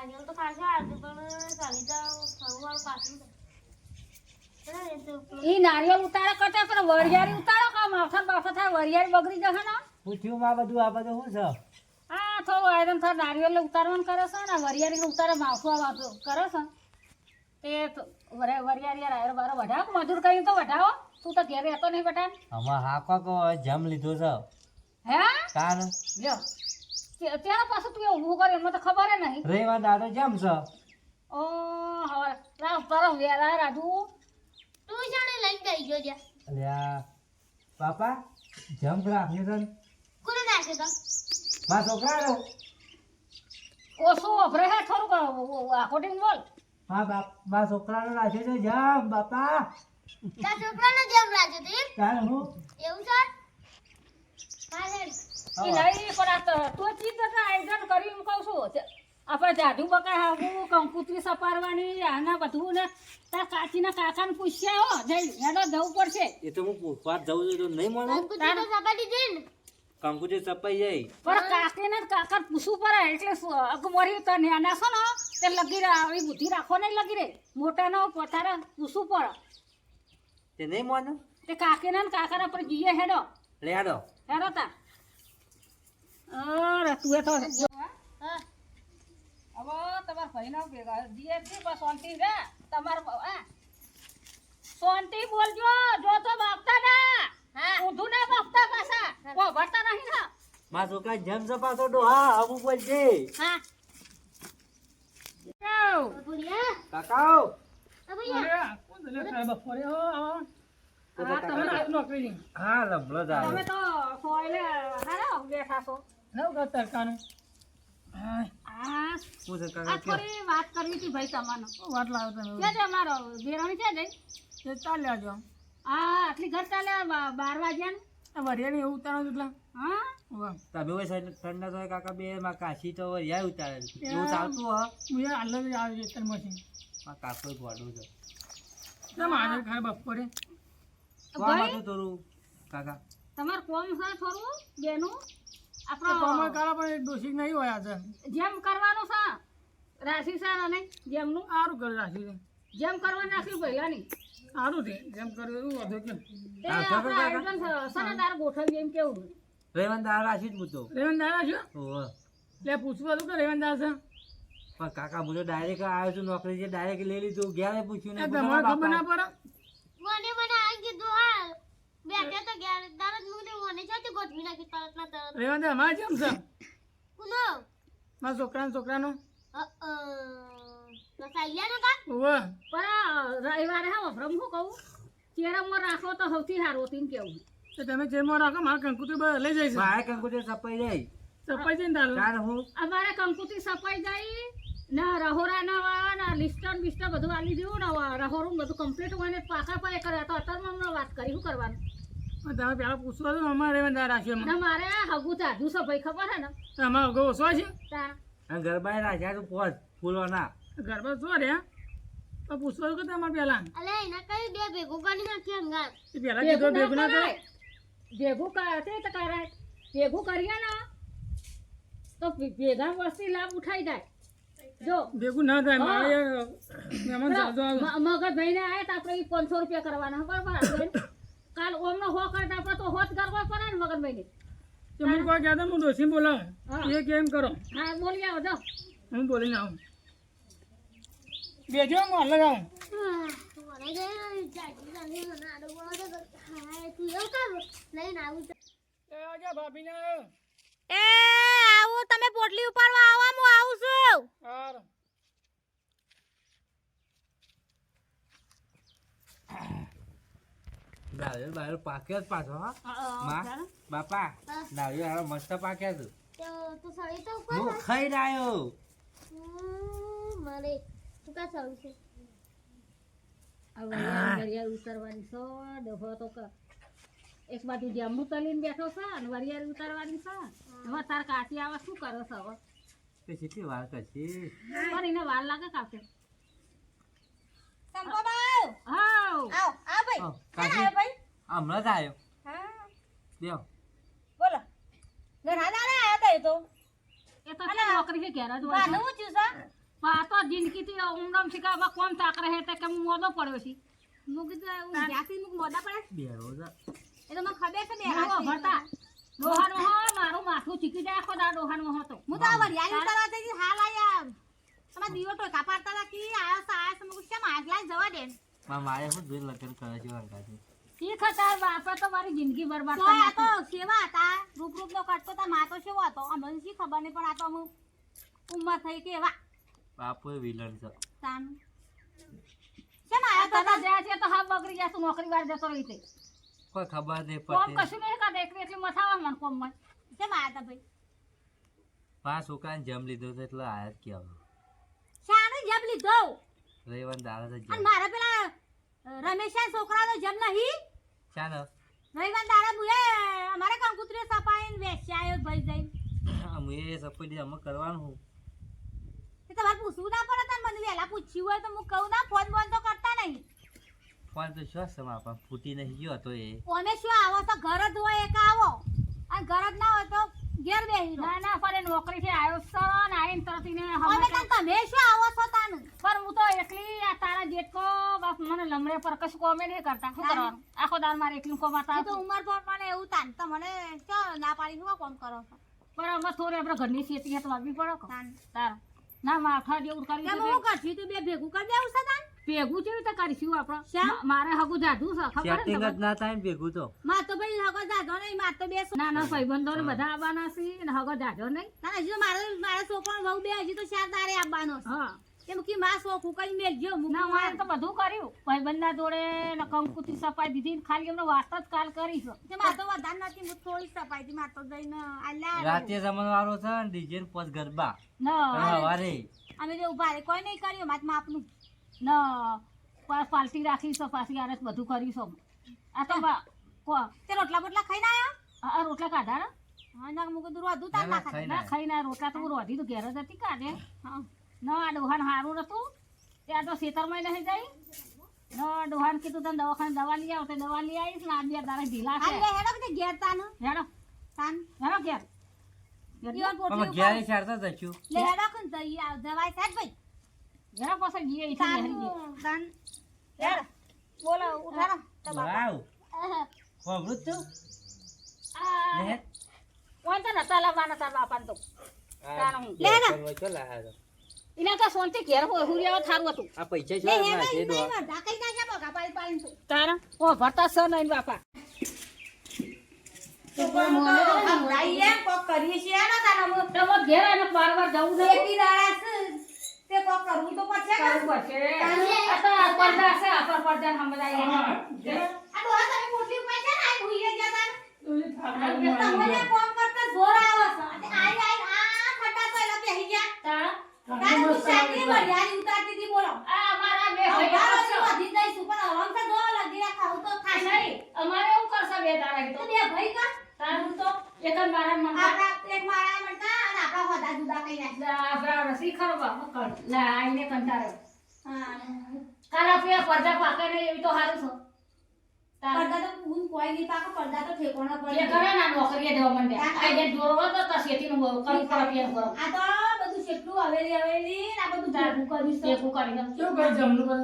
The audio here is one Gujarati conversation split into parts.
નારિયેળ તો ખાશે આજે પણ ચાલી જાવ ફરવાનું પાછું. છે. બરાબર, એ તો પેલું ઈ નારિયેળ ઉતારો કરતા પણ વરિયાળી ઉતારો કા માવઠા બાફા થાય વરિયાળી બગડી જશે ને? પૂછ્યું માં બધું આ બધું શું છે? હા થોડું આયરન થાય નારિયેળ ઉતારવાનું કરે છે ને વરિયાળી ઉતારે માવઠું આ કરે છે. તે તો વરે- વરિયાળી રાયર બારો વઢાવ મજૂર કરીને તો વઢાવો? તું તો ઘેર રહેતો નહીં બેટા. આમાં હા કો જમ લીધો છે? હે? કાન લ્યો. તે- ત્યારે પાછું તું એવું કરે એમાં તો ખબર નહીં. રવિવાર દાદા જેમ છે? ઓ હવે રામ પર વેલા રાજુ. તું જાણે લઈ જઈ ગયો જા. અલ્યા પાપા જમ રાખ્યું છે ને? કોને નાખ્યો તો? મારા છોકરાનો? ઓછું વપરે હે આ આખોટી બોલ. હા બાપ મારા છોકરાનો રાખ્યો છે જમ બાપા. તારા છોકરાનો જેમ રાખ્યો તે? તાર હું? એવું છે? હા, ઈ નહીં પણ આ તો તું ચીજ આયોજન કર્યું કહું છું. આપણે જાડુ બકા હાવું કંકુતરી સપારવાની આના બધું ને. તાર કાકા ને પૂછ્યા હો જઈ હેડો જવું પડશે. એ તો હું પૂછવા જ છું તો નહીં મળે? કંકુતરી સપાટી દે ને. કંકુજે જાય. પણ કાકીને ને કાકા પૂછવું પડે એટલે અગમરી તો નાના છો ને તે લગી રહે આવી બુદ્ધિ રાખો નહીં લગી રહે. મોટાનો પોતાને પૂછવું પડે. તે નહીં માનું તે કાકીના ને કાકાના પર જઈએ હેડો. લે હાડો. હેડો તા અરે તું તો હા. હવે તમારા ભાઈના ભેગા જીએ છે બસ શાંતિ રે તમાર આ શાંતિ બોલજો. જો તો બાપતા ના. હા. ઊંધું ના બાપતા પાછા. કો ભરતા નહીં ના. મારા છોકરા જમ ચપા તો ડોહા અમુક બોલજે હા. જાઓ. ભૂલ્યા? કાકાઓ. આ હા, તમે હા લંબલો જ તમે તો સોયલે હારા બેઠા છો. કાકા કયો? થોડી વાત કરવી હતી ભાઈ તમારે. કે છે અમારો? દેરાણી છે જઈ હા આટલી ઘર ચાલે બાર વાગ્યા ને? હા? તમે હોય સાઈડ ઠંડા થાય કાકા બે માં કાશી તો વરિયા ઉતારે. એવું ચાલતું હ માં કાકો ગોડું છે તો આમાં ભાઈ? તો થોડું કાકા? તમારે કોમ છે થોડું બેનું? આપણો જેમ કરવાનું છે રાશિ છે અને જેમનું? જેમ કરવાનું રાખ્યું પહેલાની ગોઠવીએ એમ કેવું રેવન દાળ રાશી જ રાશિ? ઓહો. પૂછવા તું કે રેવંદાર છે? પણ કાકા હું તો ડાયરેક્ટ આવ્યો છું નોકરી છે ડાયરેક્ટ લઈ લીધું. ઘેરે પૂછ્યું ને તમારે ખબર ના પડે? મને મને આ કીધું હા બેઠા તો ગયા તરત મેં કીધું છે ગોઠવી નાખી તરત ના તરત. રેવંદાર અમારે જેમ છે? કુનો? મારા છોકરાનો છોકરાનો? અ અ તો સાયલા નો કા ઓવે પણ રવિવારે હા શું કહું? મોર રાખો તો સૌથી સારું હતું કેવું. તો તમે રાખો મારા કંકુતરી લઈ જાય મારે કંકુતર સપાઈ જાય. છે સપાઈ જઈને તારું. અમારે કંકુતી સપાઈ જાય ના રહોરા ના વાળા ના લિસ્ટન બિસ્ટર બધું આલી દેવું ને રહોરું બધું કમ્પ્લીટ હોય ને પાકા પાયે કરે તો અત્યારે હમણાં વાત કરી શું કરવાનું? તમે પેલા પૂછવા દો અમારે રેવંદાર રાખ્યો ના મારે હગું ચાધું છે ભાઈ ખબર હે ને? તો અમારો અગાઉ ઓછો છે? ગરબા રાખ્યા તું પોચ ફૂલો ગરબા શું રે તો પૂછવા કે તમારે પેલા અલે એના કઈ બે ભેગું કરી નાખ્યા અંગાર પેલા કીધું ભેગું ના કરે. ભેગું કરે તો કરાય. ભેગું કરીએ ને તો ભેગા વસ્તી લાભ ઉઠાઈ જાય. જો. ભેગું ના થાય મારે મહેમાન મ- મગજ ભાઈને આયા તો આપણે પાંચસો રૂપિયા કરવાના બરાબર કાલ ઓમનો હો કરતા આપણે તો હોત કરવા પડે ને મગજ ભાઈને. તો હું કોઈ કહેતા? હું ડોસી બોલાવું. એ કેમ કરો. હા બોલી આવો જો. હું બોલીને આવું. બેજો હું. અલગ આવું આવજો ભાભીને. એ આવું તમે પોટલી ઉપાડવા આવો હું આવું છું હારું નારિયેળ બારિયેળ પાક્યા જ પાછો હા માં. બાપા. નારિયેળ હારા મસ્ત પાક્યા છે તો તું સળી તો ઉપર હું આવ્યો હમ, મારે તું કા સળી છે વરિયાળ ઉતારવાની છે ડભો તો એક બાજુ જાંબુ તલીને બેઠો છે અને વરિયાળ ઉતારવાની છે હવે તાર કાચી આવે શું કરો છો હવે તે કેટલી વાર કરશી પણ એને વાર લાગે કાપે આવ ભાઈ ભાઈ હમણાં જ આવ્યો હા. દેવ બોલો. ઘણા દાડા આયા તા એ તો. એ તો છે નોકરી છે ઘેર જ હોય છે. બાનું છું છે પણ આ તો જિંદગીથી ઉમરમ શીખાવા કોમ તાક રહે તે કે હું મોદો પડ્યો છે. હું કીધું હું જ્યાંથી મુક મોડા પડે? બેરો છે. એ તો મને ખબર છે બે આવો ભરતા ડોહાનો હો મારું માથું ચીકી જાય આખો દા ડોહાનો હતો હું તો આ વરિયાળી ઉતારવા થઈ ગઈ, હાલ આયા તમારા દીવો ટોકા પાડતા હતા કે આયો છે, આયો છે. મેં કીધું કેમ આગલા જવા દે. મારા શું જોઈને લગ્ન કરે છે અંગાથી. શીખ હતા બાપા તો મારી જિંદગી બરબાદ કરી આ તો સેવા હતા? રૂપ રૂપ નો કરતો તા માતો સેવો હતો? અમને શી ખબર નહીં પણ આ તો હું ઉંમર થઈ કે એવા. બાપુ વિલન છે. તાન. કેમ આયા તો તા જ્યાં છે તો હા બગડી ગયા તું નોકરી વાર જતો રહી તે. કોઈ ખબર નહીં કોમ કશું નહીં કાઢે એકલી એકલી મથાવા મને કોમમાં. કેમ આયા તા ભાઈ? પાંચ છોકરાને જમ લીધો તો એટલે આયા જ કહેવાય. શાનો જમ લીધો. રેવન દાડા તો અને જમ. મારા પેલા રમેશા છોકરાનો જમ નહીં? શાનો? રવિવાર દાડા બુએ અમારે કંકુતરી સપાઈને વેચ્યા ભાઈ જઈને. મુએ સપાઈ સપોર્ટ અમે કરવાનું હું. એ તમારે પૂછવું ના પડે તાર મને વહેલા પૂછ્યું હોય તો હું કહું ના ફોન બોન તો કરતા નહીં. ફોન તો શું સમા પણ ફૂટી નહીં ગયો હતો એ. ઓમે શું આવો તો ઘર જ હોય એક આવો. અને ઘર જ ના હોય તો ઘેર બેહી ના નોકરી નોકરીથી આવ્યો છે ને આવીને તરત તમે શું આવો છો તાન? પણ હું તો એકલી આ તારા જેટકો બાપ મને લમડે પર કશું કોમે નહીં કરતા. શું કરવાનું? આખો દાર મારે એકલી કોમાતા એ તો ઉંમર મને એવું તાન તમને શું ના પાડી શું કોમ કરો છો? પણ અમે થોડી આપણે ઘરની ખેતી હે તો વાગવી પડે તાન. તાર. ના માથા જેવું કરી હું તું બે ભેગું કરી દેવું છે તાન? ભેગું કેવી રીતે કરીશું આપણે? મારે હગુ જાદુ છે ખબર સેટિંગ જ ના થાય ને ભેગું તો. માર તો ભાઈ હગો જાધો નહીં માર તો બે ના ના ભાઈબંધો ને બધા આવવાના છે ને હગો જાધો નહીં. તાન હજી તો મારે મારે છોકરો વહુ બે હજી તો ચાર દારે આવવાનો છે. હા. એમ કે માં શોખ કઈ મેલજો ના મારે તો બધું કર્યું. ભાઈબંધના જોડે ને કંકુતી સપાઈ દીધી ખાલી એમને વાત જ કાલ કરી છે. માર તો વધારે નથી હું થોડી સફાઈ થી માર તો જઈને આલ્યા રાતે જમણવારો છે ને ડીજે ને ગરબા. ના. અને અમે જે ઊભા રે કોઈ નહીં કર્યું માત માપનું. ના પાલટી રાખી છે પાછી આને બધું કર્યું છે. આ તો કો- તે રોટલા બોટલા ખાઈને આયા? આ આ રોટલા કાઢા ને? હા ના મુકે દૂર વધુ તાર ના, ખાઈ ના, ખાઈ ના રોટલા તો હું રોધી તો ઘેર જ હતી કાઢે હા. ના આ ડોહાન સારું નતું ત્યાં તો ખેતરમાં નહીં જઈ ના ડોહાન કીધું તને દવાખાને દવા લઈ આવ તે દવા લઈ આવીશ ને આ બે તારા ઢીલા છે. હેડો કે ઘેર તાનું. હેડો. તાન. હેડો ઘેર. ઘેર પોટલી ઘેર ચારતા જશું લે હેડો કે જઈ સાહેબ ભાઈ. હેડો પાછળ જઈએ છે તાન હેડી જઈએ. તાન હેડ બોલો ઉઠાડો તો બાપા. વાવ જ છું આ લે કોણ તો નતા લાવવાના તાર બાપાને તો લે ને. આ ચો લાયા છો. સોનથી ઘેર હોય હું થારું હતું આ પૈસા લે શું હેડો નાખે ઈ ડોહા? નહીં વળતા. કઈ નાખ્યા બગા પાડી પાડીને તું. તારા ઓ ભરતા સ નહીં બાપા હમણાં એમ કોક કરીએ છીએ હેડો તાન અમે. તમે ઘેર આવીને બાર વાર જવું નહીં એકી દાડા છે. તે કોક કરવું તો પડશે ને. કરવું પડશે આ તો પડદા છે આ પર પડદા સમજાય આ ડોહા તમે પોટલી ઉપર છે ને, આ. એ થાક તમને કોમ કરતા જોર આવે છે. આઈ આઈ આ ખड्डा તો એલા બેહી ગયા. તારા તારે હું શાકની વરિયાળી ઉતારતી હતી, બોલો. આ અમારા બે ભાઈ અમારો કરશે. તો વધી જઈશું, પણ હવામ તો જો લગી રહ્યા ખાવું તો આ થાશે. નહીં અમારે એવું કરશે બે તારા તો તો બે ભાઈ કા? તારું તો એક જ મારા મન આપણા એક માળા મળતા અને આપણા હોદા જુદા કરી નાખ્યા. આઈને કંટાળો. હા. તારા પડદા પાકે ને એવી તો હારું છો. પડદા તો હું કોઈ નહીં પાકે, પડદા તો ઠેકોણા પડે. એ કરે ના નોકરીએ દેવા મંડે. આ જે દોરવો તો તો શેતી નું કરું કરો પેન કરો. આ તો બધું કેટલું હવેલી હવેલી ને આ બધું ભેગું કર્યું છે. શેકું કરી દઉં. શું કઈ જમનું બધું?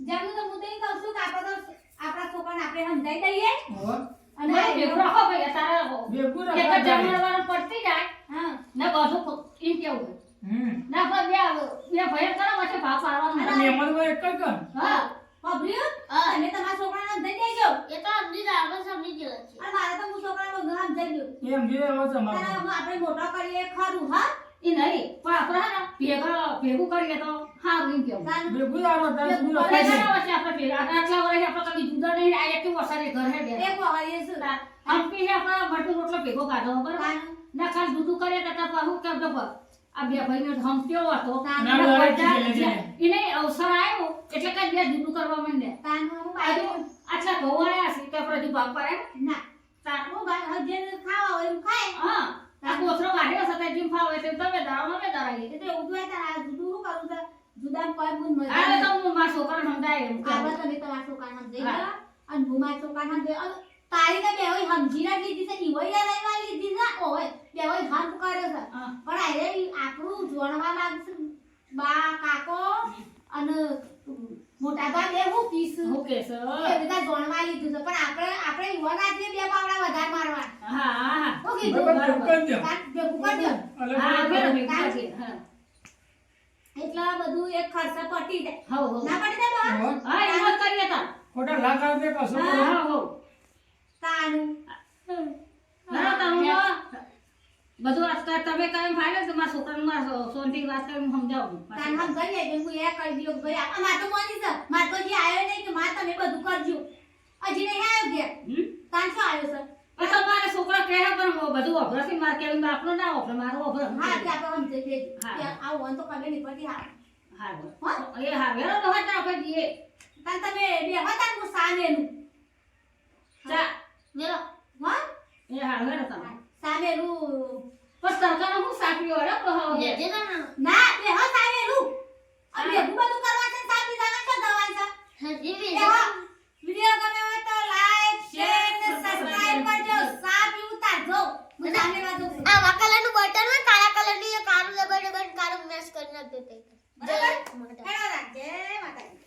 જમનું તો હું તો ઈ કહું છું કે આપણે તો આપણા છોકરાને આપણે સમજાઈ દઈએ. અને ભેગું રાખો ભાઈ તારા ભેગું એક જ રાખવા જાય. જમણવાર પડતી જાય. હા. ને બધું એમ ના પણ બે બે ભયર કરો પછી ભાવ પાડવાનો અને મહેમાનમાં એક જ હા. સાંભળ્યું? હા. તમારા છોકરાને સમજાઈ દેજો એ તો સમજી જાય આપણે સમજી ગયેલા છીએ અને મારે તો હું છોકરાને એમ એવો આપણે મોટો કરીએ ખરું હા? એ નહીં પણ આપણે ને ભેગા ભેગું કરીએ તો હા એમ કેવું. ભેગું આવો વર્ષે આપણે આટલા વર્ષે આપણે કદી જુદા નહીં આ એક વર્ષે ઘર હે એક વહાઈએ શું? હમ્પી હે આપણે ભરતું રોટલો ભેગો કાઢો બરાબર? ના ખાલી દૂધું કરીએ તો હું પાછું કેમ તો પર આ બે ભાઈનો હતો? એને અવસર આવ્યો એટલે કઈ બે દૂધું કરવા માંડ્યા. આટલા છે ભાગ પડે ના. તાર ખાવા હોય એમ ખાય. હા. આ કોથરો કાઢ્યો છે તે જેમ ફાવે તેમ એટલે તારે આ જુદું શું કરું જુદા કોઈ ગુણ મજા આ તો હું મારા છોકરા સમજાય એમ. આપણે તમે તમારા અને હું મારા છોકરાને સમજાઈ અને તારી ને બે હોય સમજી ના દીધી છે ઈ હોય રવિવાર લીધી છે ઓય બે હોય હંપ કર્યો છે હા. પણ આરે ઈ આપણું જોણવા માંગશે બા કાકો અને મોટા બા બે હું કીસ હું કેસ એ લીધું છે. પણ આપણે આપણે યુવાન આજે બે પાવડા વધારે મારવા હા હા હું. કીધું? કરી કરી હા કરી, એટલે બધું એક ખર્ચો પટી જાય. હો ના પડી જાય બા? હા. એ મત કરીએ તાર. ખોટા લાખ આપે કશું હા કરો. હા. તાનું ના તમે બધું આજકાલ તમે કાંઈ ફાડે તો મારા છોકરાને મારા સોનથી વાત કરીને સમજાવું. તાન હમ કરીએ કે હું એ કરી દઉં ભાઈ આ માર તો મોની છે. માર તો જે આવ્યો નહીં કે માર તમે બધું કરજો. હજી નહીં આવ્યો ઘેર? તાન શું આવ્યો સર. પણ તો મારા છોકરા કહે પણ બધું અભરાથી માર કેવું આપણો ના અભરે મારો અભરે હા તે આપણે સમજે છે. કે આ વન તો ખબર નહીં પડતી હા. હા એ હા વેરો તો હતા પછી એ. તાન તમે બે હતા હું સામેનું ચા. વેરો. હા? એ હા વેરો તમે. સામેનું પણ સરકાર હું સાપી વાળો કહો. હવે લેજે ના ના. બે હો સામેનું આ બધું કરવા છે સાપી જવા છે દવા છે. હા જીવી વિડિયો ગમે હોય તો લાઈક શેર ને સબસ્ક્રાઇબ કરજો સાપી ઉતારજો હું સામે વાતો છું આ કલરનું બટન હોય કાળા કલરનું એ કાળું દબાણ દબાણ કાળું મેશ કરી નાખજો જય માતા. જય માતાજી.